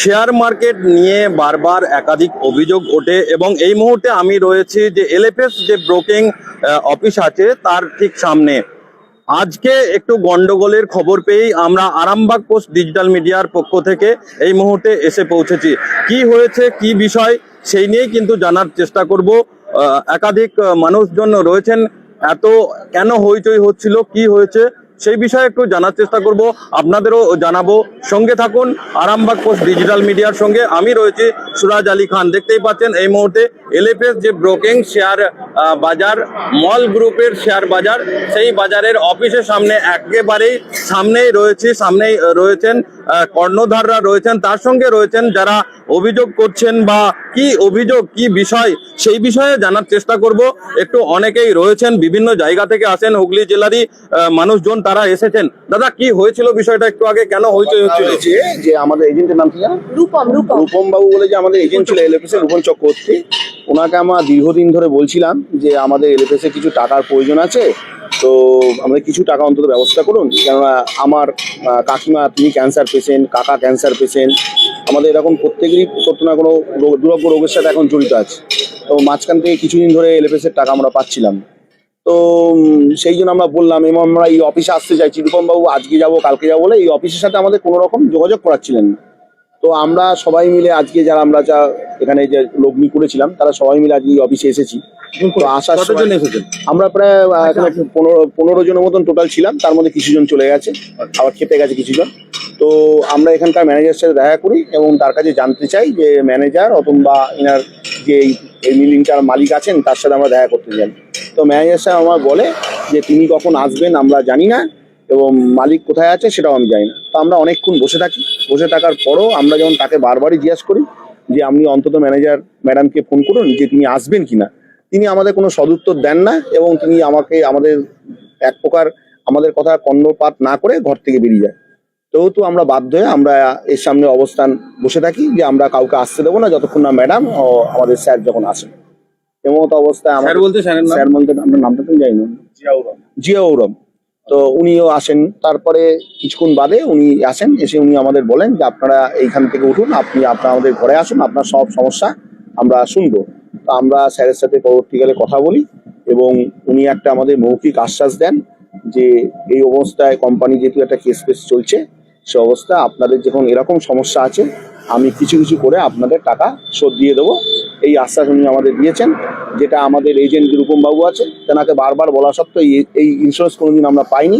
Share market নিয়ে বারবার একাধিক অভিযোগ ওঠে এবং এই মুহূর্তে আমি রয়েছি যে এলএফএস যে ব্রোকিং অফিস আছে তার ঠিক সামনে। আজকে একটু গন্ডগোলের খবর পেয়েই আমরা আরামবাগ পোস্ট ডিজিটাল মিডিয়ার পক্ষ থেকে এই মুহূর্তে এসে পৌঁছেছি। কি হয়েছে, কি বিষয়, সেই নিয়েই কিন্তু জানার চেষ্টা করব। একাধিক মানুষজন রয়েছেন। এত কেন হইচই হচ্ছিল, কি হয়েছে সেই বিষয়ে একটু জানার চেষ্টা করব, আপনাদেরও জানাব। সঙ্গে থাকুন, আরামবাগ পোস্ট ডিজিটাল মিডিয়ার সঙ্গে। আমি রয়েছি সুরাজ আলী খান। দেখতেই পাচ্ছেন, এই মুহূর্তে এলএফএস যে ব্রোকিং শেয়ার বাজার, মল গ্রুপের শেয়ার বাজার, সেই বাজারের অফিসের সামনে একেবারেই সামনেই রয়েছে, সামনেই রয়েছেন কর্ণধাররা রয়েছেন। তার সঙ্গে রয়েছেন যারা অভিযোগ করছেন বা কি অভিযোগ কি বিষয় সেই বিষয়ে জানার চেষ্টা করব। একটু অনেকেই রয়েছেন বিভিন্ন জায়গা থেকে আসেন হুগলি জেলারই আহ, মানুষজন তারা এসেছেন। দাদা কি হয়েছিল বিষয়টা একটু আগে? কেন হয়েছে যে আমাদের এজেন্টের নাম কি রূপম রূপম রূপম। বাবু বলে যে আমাদের এজেন্ট ছিল এলএফএস এর রূপম চক্রবর্তী। ওনাকে আমরা দীর্ঘদিন ধরে বলছিলাম যে আমাদের এলএফএস এ কিছু টাকার প্রয়োজন আছে। তো আমাদের কিছু টাকা অন্তত ব্যবস্থা করুন, কেননা আমার কাকিমা, তিনি ক্যান্সার পেশেন্ট কাকা ক্যান্সার পেশেন্ট আমাদের এরকম প্রত্যেকেরই কোনো না কোনো দুরাগ্য রোগের সাথে এখন জড়িত আছে। তো মাঝখান থেকে কিছুদিন ধরে এলএফএস এর টাকা আমরা পাচ্ছিলাম। তো সেই জন্য আমরা বললাম এবং আমরা এই অফিসে আসতে চাইছি। রূপম বাবু আজকে যাব, কালকে যাব বলে এই অফিসের সাথে আমাদের কোনো রকম যোগাযোগ করাচ্ছিলেন না। তো আমরা সবাই মিলে আজকে যারা আমরা যা এখানে যে লগ্নি করেছিলাম তারা সবাই মিলে আজকে অফিসে এসেছি। তো আসার কতজন এসেছেন আমরা প্রায় এখানে পনেরো পনেরো জনের মতন টোটাল ছিলাম তার মধ্যে কিছুজন চলে গেছে আবার খেতে গেছে কিছুজন। তো আমরা এখানকার ম্যানেজার সাথে দেখা করি এবং তার কাছে জানতে চাই যে ম্যানেজার অথবা এনার যে এই- এই মিলিংটার মালিক আছেন তার সাথে আমরা দেখা করতে যাই তো ম্যানেজার সাহেব আমার বলে যে তিনি কখন আসবেন আমরা জানি না। এবং মালিক কোথায় আছে সেটাও আমি জানি না। তো আমরা অনেকক্ষণ বসে থাকি। বসে থাকার পরও আমরা যখন তাকে বারবারই জিজ্ঞেস করি যে আপনি অন্তত ম্যানেজার ম্যাডামকে ফোন করুন যে তিনি আসবেন কিনা? তিনি আমাদের কোনো সদুত্তর দেন না এবং তিনি আমাকে আমাদের এক প্রকার আমাদের কথা কর্ণপাত না করে ঘর থেকে বেরিয়ে যায়। যেহেতু আমরা বাধ্য হয়ে আমরা এর সামনে অবস্থান বসে থাকি যে আমরা কাউকে আসতে দেবো না যতক্ষণ না ম্যাডাম ও আমাদের স্যার যখন আসেন। এমত অবস্থায় স্যার বলতে স্যার বলতে আপনার নামটা তো জানি না। জিয়া ওরম তো উনিও আসেন। তারপরে কিছুক্ষণ বাদে উনি আসেন, এসে উনি আমাদের বলেন যে, আপনারা এইখান থেকে উঠুন, আপনি আপনার আমাদের ঘরে আসুন, আপনার সব সমস্যা আমরা শুনব। তো আমরা স্যারের সাথে পরবর্তীকালে কথা বলি এবং উনি একটা আমাদের মৌখিক আশ্বাস দেন যে, এই অবস্থায় কোম্পানি যেহেতু একটা কেস ফেস চলছে সে অবস্থা আপনাদের যখন এরকম সমস্যা আছে আমি কিছু কিছু করে আপনাদের টাকা শোধ দিয়ে দেবো। এই আশ্বাস উনি আমাদের দিয়েছেন যেটা আমাদের এজেন্ট রূপম বাবু আছে তেনাকে বারবার বলা সত্ত্বেও এই- এই ইন্স্যুরেন্স কোনোদিন আমরা পাইনি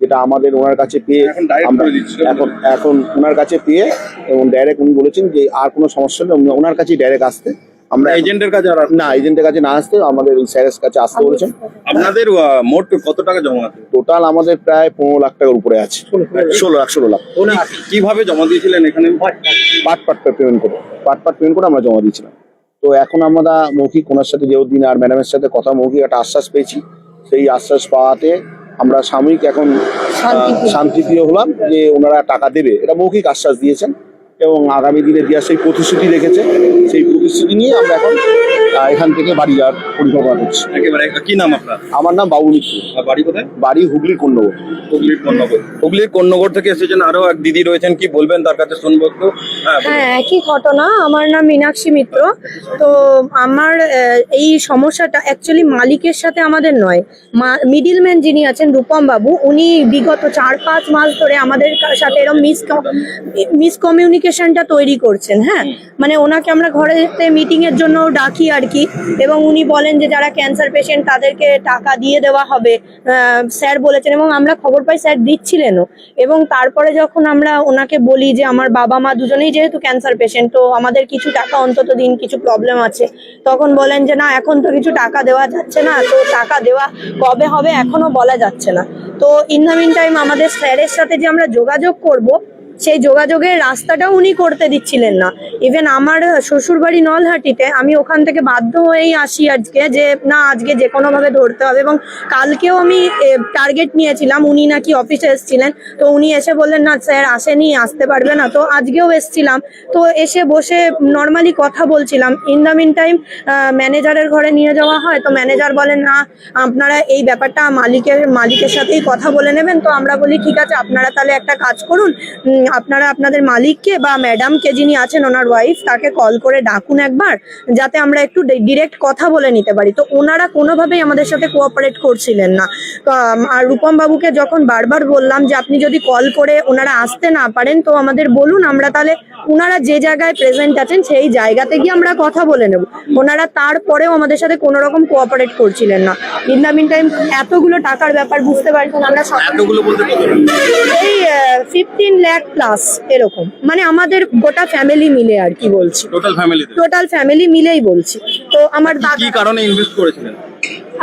যেটা আমাদের ওনার কাছে পেয়ে এখন আমরা এখন এখন ওনার কাছে পেয়ে এবং ডাইরেক্ট উনি বলেছেন যে আর কোনো সমস্যা নেই ওনার কাছেই ডাইরেক্ট আসতে। আমরা এজেন্টের কাছে আর না এজেন্টের কাছে না আসতে আমাদের স্যারের কাছে আসতে বলেছেন। আপনাদের মোট কত টাকা জমা আছে? টোটাল আমাদের প্রায় পনেরো লাখ টাকার উপরে আছে। ষোলো লাখ। ষোলো লাখ কীভাবে জমা দিয়েছিলেন এখানে? পার্ট পার্ট পেমেন্ট করে পার্ট পার্ট পেমেন্ট করে আমরা জমা দিয়েছিলাম। তো এখন আমরা মৌখিক ওনার সাথে যেহেতু দিন আর ম্যাডামের সাথে কথা মৌখিক একটা আশ্বাস পেয়েছি। সেই আশ্বাস পাওয়াতে আমরা সাময়িক এখন শান্তিপ্রিয় হলাম যে ওনারা টাকা দেবে। এটা মৌখিক আশ্বাস দিয়েছেন। এবং আগামী দিনে দেওয়ার সেই প্রতিশ্রুতি রেখেছে সেই প্রতিশ্রুতি নিয়ে আমরা এখন এখান থেকে বাড়ি যাওয়ার পরিকল্পনা করছি। একেবারে কি নাম আপনার? আমার নাম বাবু মিত্র। বাড়ি কোথায়? বাড়ি হুগলির কন্যগর হুগলির কর্ণগর হুগলির কর্ণগর থেকে এসেছেন আরও এক দিদি রয়েছেন কি বলবেন তার কাছে শুনব একটু? হ্যাঁ হ্যাঁ একই ঘটনা আমার নাম মীনাক্ষী মিত্র। তো আমার আহ, এই সমস্যাটা অ্যাকচুয়ালি মালিকের সাথে আমাদের নয়। মিডিলম্যান যিনি আছেন রূপম বাবু উনি বিগত চার পাঁচ মাস ধরে আমাদের সাথে এরকম মিস মিসকমিউনিকেশনটা তৈরি করছেন হ্যাঁ? মানে ওনাকে আমরা ঘরেতে মিটিং এর জন্য ডাকি আর কি। এবং উনি বলেন যে যারা ক্যান্সার পেশেন্ট তাদেরকে টাকা দিয়ে দেওয়া হবে। স্যার বলেছেন এবং আমরা খবর পাই স্যার দিচ্ছিলেনও। এবং তারপরে যখন আমরা ওনাকে বলি যে আমার বাবা মা দুজনেই যেহেতু ক্যান্সার পেশেন্ট তো আমাদের কিছু টাকা অন্তত দিন কিছু প্রবলেম আছে। তখন বলেন যে না এখন তো কিছু টাকা দেওয়া যাচ্ছে না। তো টাকা দেওয়া কবে হবে এখনও বলা যাচ্ছে না। তো ইন দ্য মিন টাইম আমাদের স্যারের সাথে যে আমরা যোগাযোগ করব সেই যোগাযোগের রাস্তাটাও উনি করতে দিচ্ছিলেন না। ইভেন আমার শ্বশুর বাড়ি নলহাটিতে আমি ওখান থেকে বাধ্য হয়েই আসি আজকে যে, না, আজকে যে কোনোভাবে ধরতে হবে। এবং কালকেও আমি টার্গেট নিয়েছিলাম। উনি নাকি অফিসে এসেছিলেন। তো উনি এসে বললেন, না, স্যার, আসেনি, আসতে পারবে না। তো আজকেও এসেছিলাম। তো এসে বসে নর্মালি কথা বলছিলাম। ইন দ্য মিন টাইম ম্যানেজারের ঘরে নিয়ে যাওয়া হয়। তো ম্যানেজার বলেন, না, আপনারা এই ব্যাপারটা মালিকের মালিকের সাথেই কথা বলে নেবেন। তো আমরা বলি, ঠিক আছে, আপনারা তাহলে একটা কাজ করুন। আপনারা আপনাদের মালিককে বা ম্যাডামকে যিনি আছেন ওনার ওয়াইফ তাকে কল করে ডাকুন একবার যাতে আমরা একটু ডিরেক্ট কথা বলে নিতে পারি। তো ওনারা কোনোভাবেই আমাদের সাথে কোঅপারেট করছিলেন না। আর রূপম বাবুকে যখন বারবার বললাম যে আপনি যদি কল করে ওনারা আসতে না পারেন তো আমাদের বলুন আমরা তাহলে ওনারা যে জায়গায় প্রেজেন্ট আছেন সেই জায়গাতে গিয়ে আমরা কথা বলে নেব। ওনারা তারপরেও আমাদের সাথে কোনো রকম কোঅপারেট করছিলেন না। ইন দ্য মিন টাইম এতগুলো টাকার ব্যাপার বুঝতে পারছেন আমরা এই ফিফটিন ল্যাক প্লাস এরকম। মানে আমাদের গোটা ফ্যামিলি মিলে আর কি বলছি। টোটাল ফ্যামিলি টোটাল ফ্যামিলি মিলেই বলছি। তো আমার কি কারণে ইনভেস্ট করেছিলেন?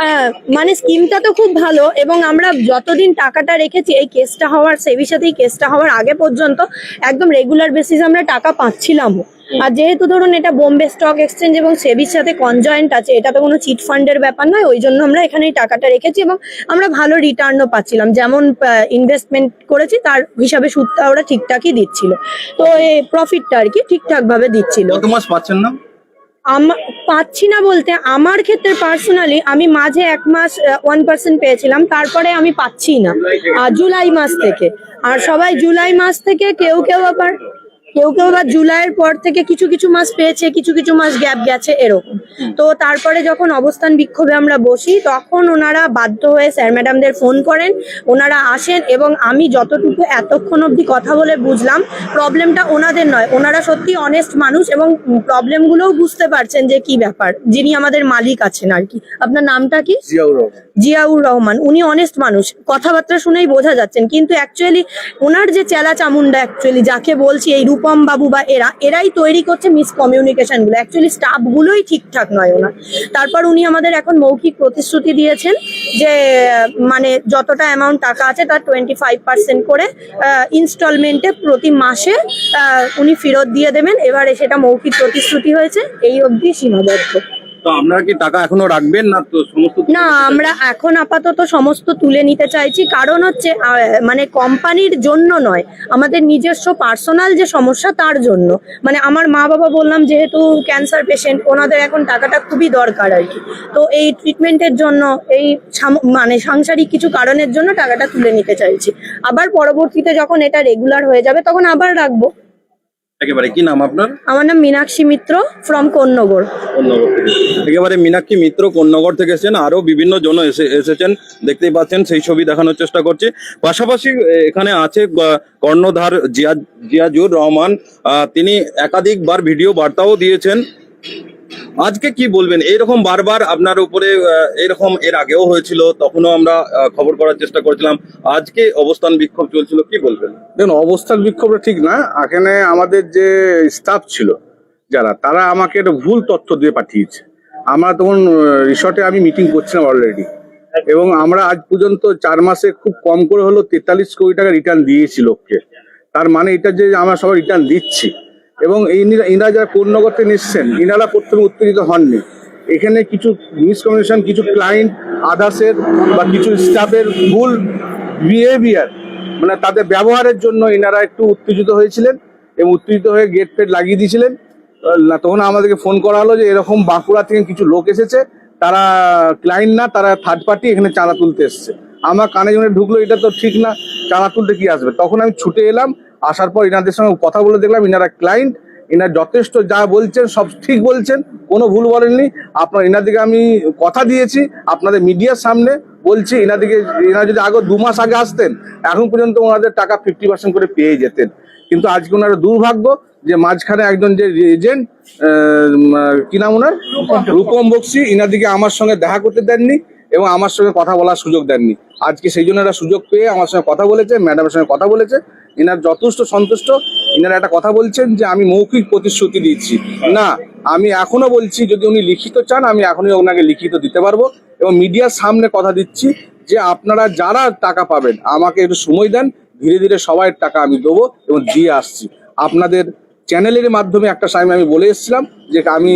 হ্যাঁ, মানে স্কিমটা তো খুব ভালো এবং আমরা যতদিন টাকাটা রেখেছি এই কেসটা হওয়ার সেবির সাথে এই কেসটা হওয়ার আগে পর্যন্ত একদম রেগুলার বেসিস আমরা টাকা পাচ্ছিলাম আর যেহেতু ধরুন এটা বোম্বে স্টক এক্সচেঞ্জ এবং সেবির সাথে কনজয়েন্ট আছে এটা তো কোনো চিট ফান্ডের ব্যাপার নয় ওই জন্য আমরা এখানে টাকাটা রেখেছি এবং আমরা ভালো রিটার্নও পাচ্ছিলাম। যেমন ইনভেস্টমেন্ট করেছি তার হিসাবে সুদটা ওরা ঠিকঠাকই দিচ্ছিল। তো এই প্রফিটটা আর কি ঠিকঠাক ভাবে দিচ্ছিল। কত মাস পাচ্ছেন না? পাচ্ছি না বলতে আমার ক্ষেত্রে পার্সোনালি আমি মাঝে এক মাস ওয়ান পার্সেন্ট পেয়েছিলাম তারপরে আমি পাচ্ছি না। জুলাই মাস থেকে। আর সবাই জুলাই মাস থেকে কেউ কেউ আবার কেউ কেউ আবার জুলাইয়ের পর থেকে কিছু কিছু মাস পেয়েছে কিছু কিছু মাস গ্যাপ গেছে এরকম। তো তারপরে যখন অবস্থান বিক্ষোভে আমরা বসি তখন ওনারা বাধ্য হয়ে স্যার ম্যাডামদের ফোন করেন ওনারা আসেন এবং আমি যতটুকু এতক্ষণ অবধি কথা বলে বুঝলাম প্রবলেমটা ওনাদের নয়। ওনারা সত্যি অনেস্ট মানুষ এবং প্রবলেমগুলোও বুঝতে পারছেন যে কি ব্যাপার যিনি আমাদের মালিক আছেন আর কি। আপনার নামটা কি? জিয়াউর রহমান। উনি অনেস্ট মানুষ। কথাবার্তা শুনেই বোঝা যাচ্ছেন কিন্তু অ্যাকচুয়ালি ওনার যে চেলা চামুন্ডা অ্যাকচুয়ালি যাকে বলছি এই রূপম বাবু বা এরা, এরাই তৈরি করছে মিসকমিউনিকেশনগুলো অ্যাকচুয়ালি স্টাফ গুলোই ঠিকঠাক নয় ওনার। তারপর উনি আমাদের এখন মৌখিক প্রতিশ্রুতি দিয়েছেন যে মানে যতটা অ্যামাউন্ট টাকা আছে তার টোয়েন্টি ফাইভ পার্সেন্ট করে ইনস্টলমেন্টে প্রতি মাসে উনি ফেরত দিয়ে দেবেন। এবারে সেটা মৌখিক প্রতিশ্রুতি হয়েছে। এই অবধি সীমাবদ্ধ। তো আপনারা কি টাকা এখনও রাখবেন না তো সমস্ত না আমরা এখন আপাতত সমস্ত তুলে নিতে চাইছি। কারণ হচ্ছে মানে কোম্পানির জন্য নয় আমাদের নিজস্ব পার্সোনাল যে সমস্যা তার জন্য। মানে আমার মা বাবা বললাম যেহেতু ক্যান্সার পেশেন্ট ওনাদের এখন টাকাটা খুবই দরকার আর কি। তো এই ট্রিটমেন্টের জন্য এই মানে সাংসারিক কিছু কারণের জন্য টাকাটা তুলে নিতে চাইছি। আবার পরবর্তীতে যখন এটা রেগুলার হয়ে যাবে তখন আবার রাখব। একেবারে কি নাম আপনার? আমার নাম মীনাক্ষী মিত্র ফ্রম কন্যগর কন্যগর একেবারে মীনাক্ষী মিত্র কন্যগর থেকে এসেছেন। আরও বিভিন্ন জন এসে এসেছেন। দেখতেই পাচ্ছেন সেই ছবি দেখানোর চেষ্টা করছি। পাশাপাশি এখানে আছে কর্ণধার জিয়া জিয়াজুর রহমান। আহ, তিনি একাধিকবার ভিডিও বার্তাও দিয়েছেন। আজকে কি বলবেন? এইরকম বারবার আপনার উপরে এরকম এর আগেও হয়েছিল, তখনও আমরা খবর করার চেষ্টা করেছিলাম। আজকে অবস্থান বিক্ষোভ চলছিল, কি বলবেন? দেখুন, অবস্থান বিক্ষোভটা ঠিক না। এখানে আমাদের যে স্টাফ ছিল, যারা, তারা আমাকে একটা ভুল তথ্য দিয়ে পাঠিয়েছে। আমরা তখন রিসর্টে আমি মিটিং করছিলাম অলরেডি এবং আমরা আজ পর্যন্ত চার মাসে খুব কম করে হলো তেতাল্লিশ কোটি টাকা রিটার্ন দিয়েছি লোককে। তার মানে এটা যে আমরা সবাই রিটার্ন দিচ্ছি। এবং ইনারা যারা কোন্নগর থেকে নিচ্ছেন ইনারা প্রথমে উত্তেজিত হননি। এখানে কিছু মিসকমিউনিকেশন, কিছু ক্লায়েন্ট, আদার্সের বা কিছু স্টাফের ভুল বিহেভিয়ার মানে তাদের ব্যবহারের জন্য ইনারা একটু উত্তেজিত হয়েছিলেন এবং উত্তেজিত হয়ে গেট ফেট লাগিয়ে দিয়েছিলেন। তখন আমাদেরকে ফোন করা হলো যে এরকম বাঁকুড়া থেকে কিছু লোক এসেছে, তারা ক্লায়েন্ট না, তারা থার্ড পার্টি এখানে চাঁদা তুলতে এসছে। আমার কানে জন্য ঢুকলো, এটা তো ঠিক না, চাঁদা তুলতে কি আসবে? তখন আমি ছুটে এলাম আসার পর ইনাদের সঙ্গে কথা বলে দেখলাম, ইনারা ক্লায়েন্ট ইনার যথেষ্ট যা বলছেন, সব ঠিক বলছেন, কোনো ভুল বলেননি। আপনার ইনাদিকে আমি কথা দিয়েছি, আপনাদের মিডিয়ার সামনে বলছি ইনাদিকে ইনারা যদি আগে দু মাস আগে আসতেন, এখন পর্যন্ত ওনাদের টাকা ফিফটি পার্সেন্ট করে পেয়ে যেতেন। কিন্তু আজকে ওনারা দুর্ভাগ্য যে মাঝখানে একজন যে এজেন্ট কি নাম ওনার? রূপম বক্সি ইনাদিকে আমার সঙ্গে দেখা করতে দেননি এবং আমার সঙ্গে কথা বলার সুযোগ দেননি। আজকে সেই জন্য এরা সুযোগ পেয়ে আমার সঙ্গে কথা বলেছে ম্যাডামের সঙ্গে কথা বলেছে। ইনার যথেষ্ট সন্তুষ্ট। এনারা একটা কথা বলছেন যে আমি মৌখিক প্রতিশ্রুতি দিচ্ছি। না আমি এখনও বলছি যদি উনি লিখিত চান আমি এখনই ওনাকে লিখিত দিতে পারব এবং মিডিয়ার সামনে কথা দিচ্ছি যে আপনারা যারা টাকা পাবেন আমাকে একটু সময় দেন ধীরে ধীরে সবাই টাকা আমি দেবো এবং দিয়ে আসছি। আপনাদের চ্যানেলের মাধ্যমে একটা টাইম আমি বলে এসেছিলাম যে আমি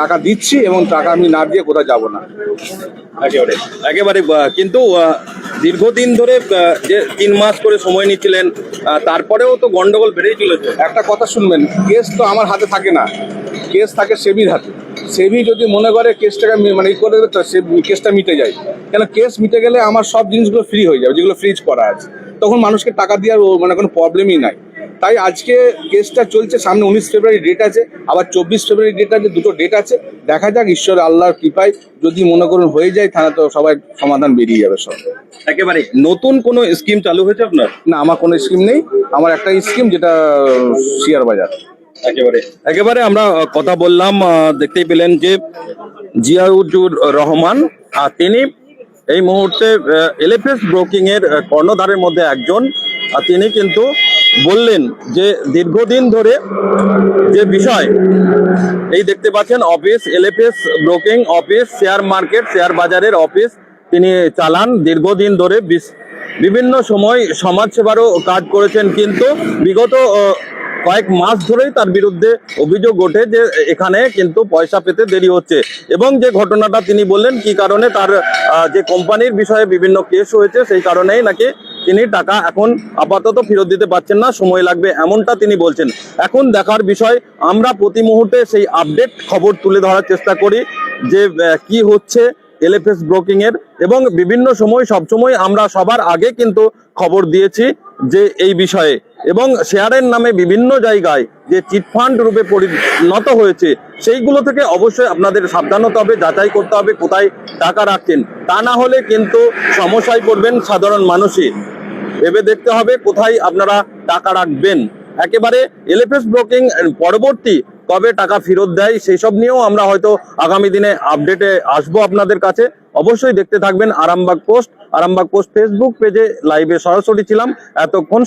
টাকা দিচ্ছি এবং টাকা আমি না দিয়ে কোথাও যাব না। একেবারে একেবারে কিন্তু দীর্ঘদিন ধরে যে তিন মাস করে সময় নিচ্ছিলেন তারপরেও তো গন্ডগোল বেড়েই চলেছে। একটা কথা শুনবেন কেস তো আমার হাতে থাকে না। কেস থাকে সেবির হাতে। সেবি যদি মনে করে কেসটাকে মানে ই করে দেবে তো সে কেসটা মিটে যায়। কেন কেস মিটে গেলে আমার সব জিনিসগুলো ফ্রি হয়ে যাবে যেগুলো ফ্রিজ করা আছে। তখন মানুষকে টাকা দেওয়ার মানে কোনো প্রবলেমই নাই। তাই আজকে কেসটা চলছে সামনে উনিশ ফেব্রুয়ারি ডেট আছে আবার চব্বিশ ফেব্রুয়ারি ডেট আছে দুটো ডেট আছে। দেখা যাক ঈশ্বর আল্লাহর কৃপায় যদি মনে করুন হয়ে যায় তাহলে তো সবাই সমাধান বেরিয়ে যাবে সব। একেবারে নতুন কোনো স্কিম চালু হয়েছে আপনার? না আমার কোনো স্কিম নেই। আমার একটা স্কিম যেটা শেয়ার বাজার। একেবারে একেবারে আমরা কথা বললাম দেখতেই পেলেন যে জিয়াউজুর রহমান আর তিনি এই মুহূর্তে এলএফএস ব্রোকিং এর কর্ণধারের মধ্যে একজন আর তিনি কিন্তু বললেন যে দীর্ঘদিন ধরে যে বিষয়, এই দেখতে পাচ্ছেন, office, LFS, broking office, share market, share বাজারের অফিস তিনি চালান দীর্ঘদিন ধরে। বিভিন্ন সময় সমাজ সেবারও কাজ করেছেন, কিন্তু বিগত কয়েক মাস ধরেই তার বিরুদ্ধে অভিযোগ ওঠে যে এখানে কিন্তু পয়সা পেতে দেরি হচ্ছে। এবং যে ঘটনাটা তিনি বললেন, কি কারণে তার যে কোম্পানির বিষয়ে বিভিন্ন কেস হয়েছে, সেই কারণেই নাকি তিনি টাকা এখন আপাতত ফেরত দিতে পারছেন না, সময় লাগবে এমনটা তিনি বলছেন। এখন দেখার বিষয়, আমরা প্রতি মুহূর্তে সেই আপডেট খবর তুলে ধরার চেষ্টা করি যে কি হচ্ছে এলএফএস ব্রোকিং এর এবং বিভিন্ন সময়, সব সময় আমরা সবার আগে কিন্তু খবর দিয়েছি যে এই বিষয়ে। এবং শেয়ারের নামে বিভিন্ন জায়গায় যে চিটফান্ড রূপে পরিণত হয়েছে, সেইগুলো থেকে অবশ্যই আপনাদের সাবধান হতে হবে, যাচাই করতে হবে কোথায় টাকা রাখছেন। তা না হলে কিন্তু সমস্যায় পড়বেন সাধারণ মানুষই। ভেবে দেখতে হবে কোথায় আপনারা টাকা রাখবেন। একেবারে এলএফএস ব্রোকিং পরবর্তী কবে টাকা ফেরত দেয় সেই সব নিয়েও আমরা হয়তো আগামী দিনে আপডেটে আসব আপনাদের কাছে। অবশ্যই দেখতে থাকবেন Arambagh post. Arambagh post Facebook পেজে লাইভে সরাসরি ছিলাম। এতক্ষণ